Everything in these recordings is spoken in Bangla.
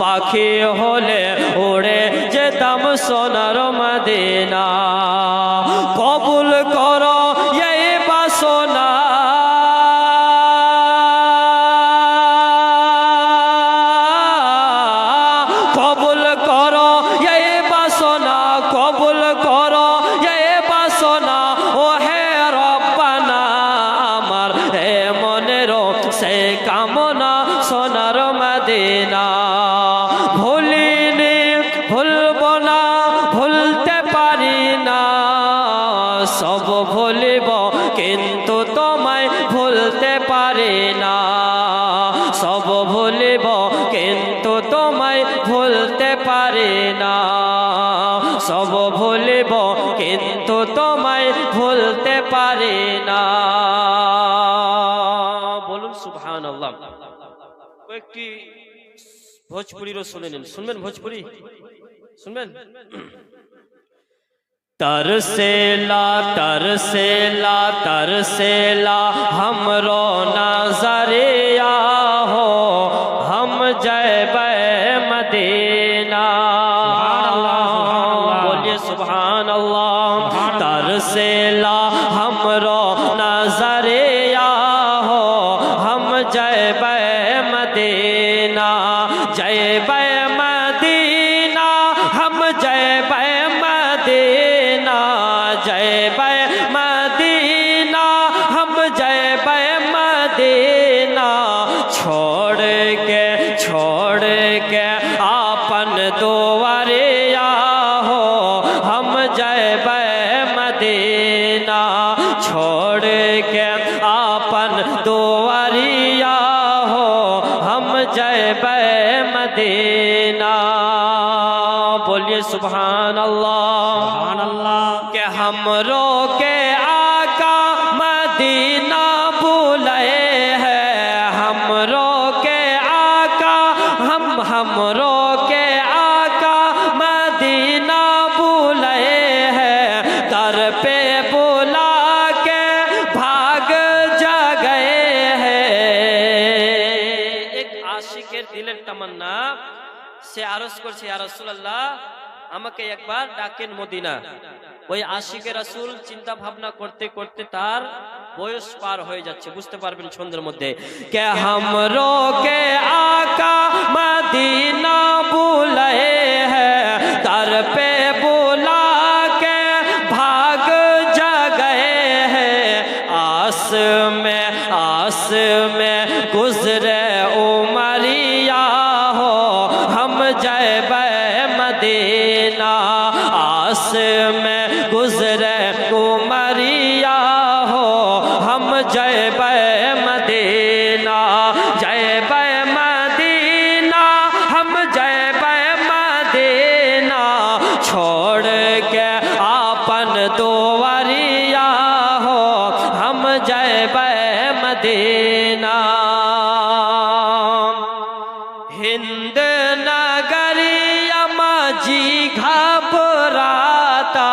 পাখি হলে উড়ে যেতাম সোনার মদিনা। কবুল করো কবুল বাসনা, কবুল করো আমার হে সে কামনা সোনার মদিনা। সব ভুলিব, কিন্তু তোমায় ভুলতে পারি না। সব ভুলিব, কিন্তু তোমায় ভুলতে পারি না। সব ভুলিব, কিন্তু তোমায় ভুলতে পারি না। বলুন সুবহান আল্লাহ ভোজপুরিরও শুনে নিন। শুনবেন ভোজপুরি? শুনবেন? تر سے لا تر سے لا تر سے لا ہم رونا ذریعہ ہو ہم جے بے مدینہ۔ بولیے سبحان اللہ تر سے لا ہم رونا ذریعہ ہو ہم جے بے مدینہ۔ جے بے جے بے مدینہ، ہم جے بے مدینہ۔ چھوڑ کے چھوڑ کے آپن دواریا ہو۔ ہم جے بے مدینہ، چھوڑ کے آپن دواریا ہو۔ ہم جے بے مدینہ۔ بولیے سبحان اللہ۔ سبحان اللہ۔ हमरो के आका मदीना बुलाए है हमरो के आका हम हमरो के आका मदीना बुलाए है दर पे बुला के भाग जगए है এক আশিকের দিলের তামান্না সে আরজ করছে ইয়া রাসূলুল্লাহ আমাকে একবার ডাকেন মদিনা ওই আশিকে রাসুল চিন্তা ভাবনা করতে করতে তার বয়স পার হয়ে যাচ্ছে, বুঝতে পারবেন সন্ধ্যের মধ্যে। কে হাম কে আকা, মদিনা বুলায়ে হ্যাঁ তার পে বোলা কে ভাগ জগয়ে হ্যাঁ আস মে আস মে, গুজরে جائب مدینہ ہند نگری اما جی گھبراتا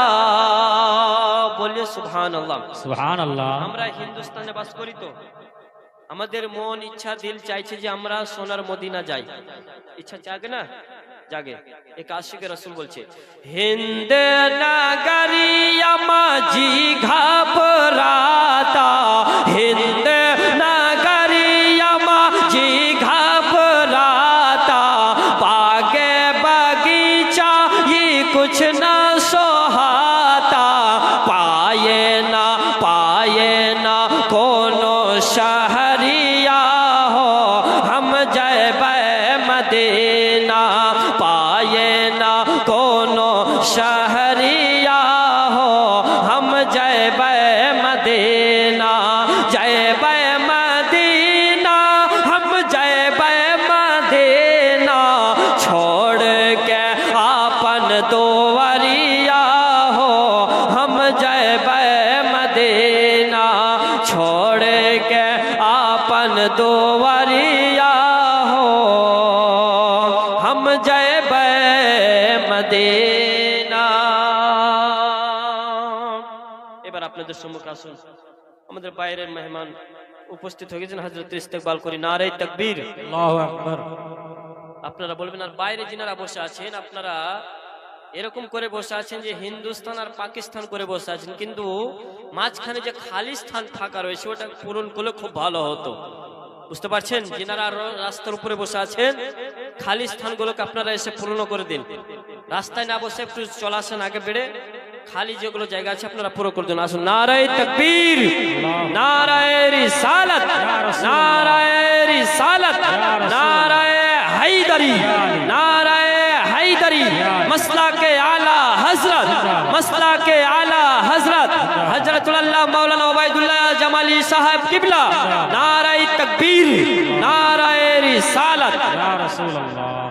বলে সুহান আল্লাহ সুহান আল্লাহ আমরা হিন্দুস্তানে বাস করি তো। আমাদের মন ইচ্ছা দিল চাইছে যে আমরা সোনার মদিনা যাই। ইচ্ছা চাক না? জাগে এক আশিকে রসুল বলছে হিন্দ নাগরিয়া মাঝি ঘাবরাতা হিন্দ নাগরিয়া মাঝি ঘাবরাতা बागे बगीचा ये कुछ न شہریا ہو، ہم جے بے مدینہ جے بے مدینہ، ہم جے بے مدینہ۔ چھوڑ کے آپن دووریا ہو، ہم جے بے مدینہ۔ چھوڑ کے آپن دووریا ہو، ہم جے بے مدینہ۔ আপনাদের সম্মুখে আসুন। আমাদের বাইরের মেহমান উপস্থিত হয়ে গেছেন হজরত ইস্তেকবাল করি নারে তকবীর। আল্লাহু আকবার। আপনারা বলবেন আর বাইরে যিনারা বসে আছেন আপনারা এরকম করে বসে আছেন যে হিন্দুস্তান আর পাকিস্তান করে বসে আছেন কিন্তু মাঝখানে যে খালি স্থান ফাঁকা রয়েছে ওটা পূরণ করলে খুব ভালো হতো। বুঝতে পারছেন? যিনারা র- রাস্তার উপরে বসে আছেন খালি স্থানগুলোকে আপনারা এসে পূর্ণ করে দিন। রাস্তায় না বসে একটু চলাসেন আগে বেড়ে খালি যেগুলো জায়গা আছে আপনারা পুরো করে দেন। আসুন, নারায় তকবীর, নারায় রিসালাত নারায় রিসালাত, নারায় হাইদারি নারায় হাইদারি মসলা কে আলা হযরত মসলা কে আলা হযরত হযরতুল্লাহ মাওলানা ওবাইদুল্লাহ জামালি সাহেব কিবলা, নারায় তকবীর, নারায় রিসালাত। ইয়া রাসূলুল্লাহ।